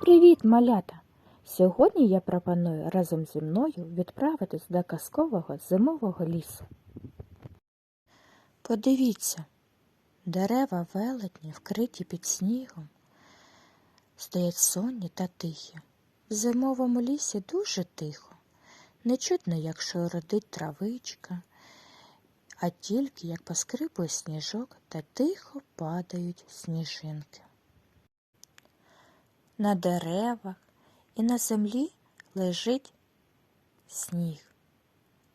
Привіт, малята! Сьогодні я пропоную разом зі мною відправитись до казкового зимового лісу. Подивіться, дерева велетні, вкриті під снігом, стоять сонні та тихі. В зимовому лісі дуже тихо. Не чутно, як шородить травичка, а тільки як поскрипує сніжок та тихо падають сніжинки. На деревах і на землі лежить сніг.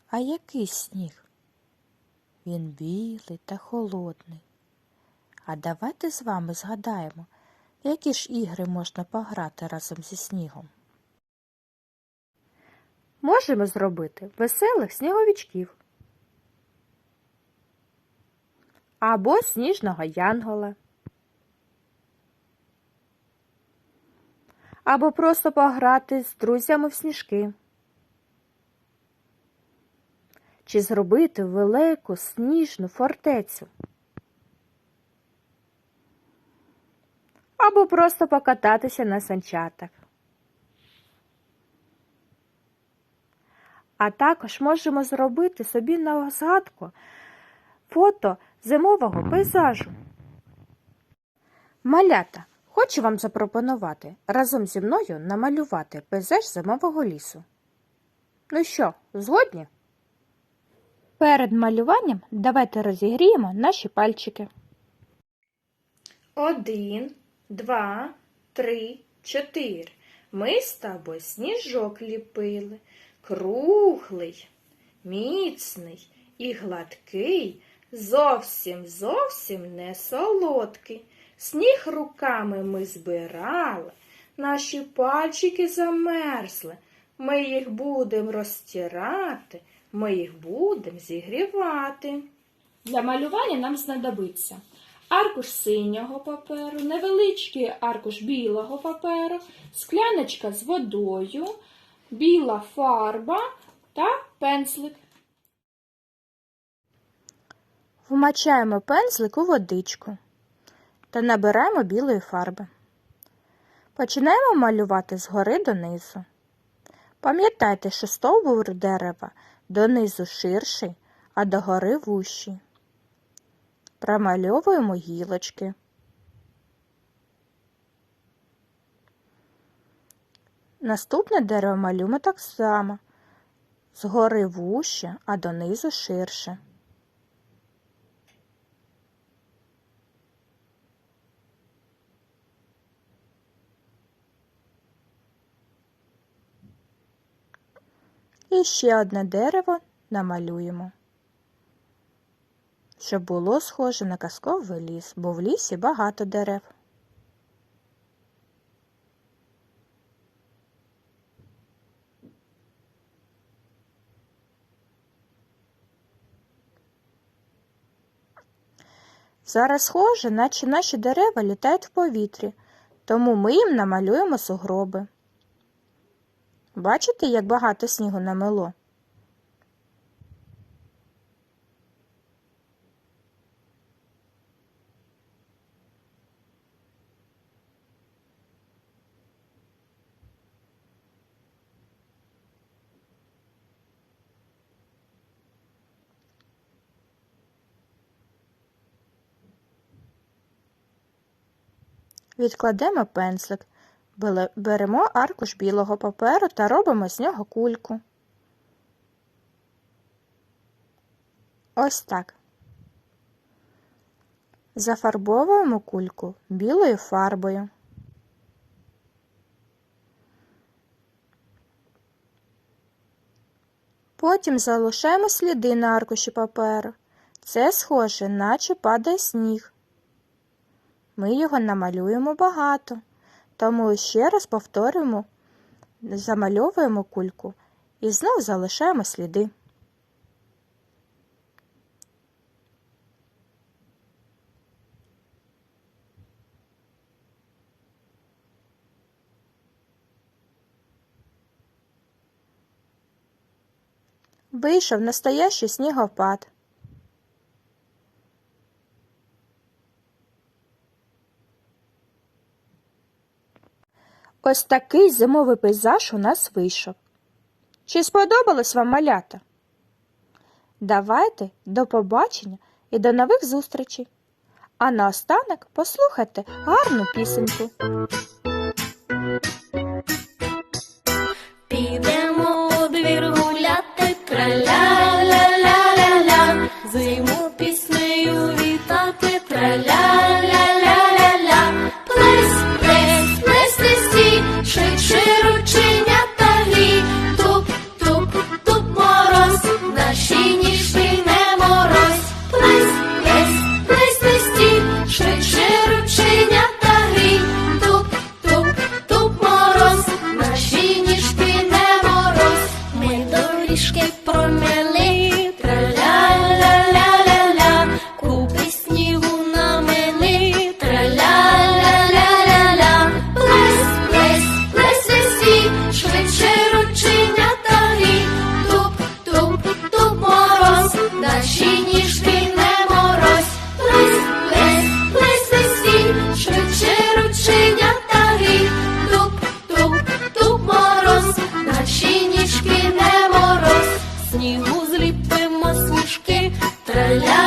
А який сніг? Він білий та холодний. А давайте з вами згадаємо, які ж ігри можна пограти разом зі снігом. Можемо зробити веселих сніговичків. Або сніжного янгола. або просто пограти з друзями в сніжки. Чи зробити велику сніжну фортецю. Або просто покататися на санчатах. А також можемо зробити собі на згадку фото зимового пейзажу. Малята. Хочу вам запропонувати разом зі мною намалювати пейзаж зимового лісу. Ну що, згодні? Перед малюванням давайте розігріємо наші пальчики. Один, два, три, чотири. Ми з тобою сніжок ліпили. Круглий, міцний і гладкий, зовсім зовсім не солодкий. Сніг руками ми збирали, наші пальчики замерзли. Ми їх будемо розтирати, ми їх будемо зігрівати. Для малювання нам знадобиться аркуш синього паперу, невеличкий аркуш білого паперу, скляночка з водою, біла фарба та пензлик. Вмачаємо пензлик у водичку та набираємо білої фарби. Починаємо малювати згори донизу. Пам'ятайте, що стовбур дерева донизу ширший, а догори вущий. Промальовуємо гілочки. Наступне дерево малюємо так само. Згори вуще, а донизу ширше. І ще одне дерево намалюємо, щоб було схоже на казковий ліс, бо в лісі багато дерев. Зараз схоже, наче наші дерева літають в повітрі, тому ми їм намалюємо сугроби. Бачите, як багато снігу намело? Відкладемо пензлик. Беремо аркуш білого паперу та робимо з нього кульку. Ось так. Зафарбовуємо кульку білою фарбою. Потім залишаємо сліди на аркуші паперу. Це схоже, наче падає сніг. Ми його намалюємо багато. Тому ще раз повторюємо, замальовуємо кульку і знов залишаємо сліди. Вийшов настоящий снігопад. Ось такий зимовий пейзаж у нас вийшов. Чи сподобалось вам малята? Давайте до побачення і до нових зустрічей. А наостанок послухайте гарну пісеньку. Підемо у двір гуляти, траля-ля-ля-ля-ля, зиму піснею вітати, траля the love.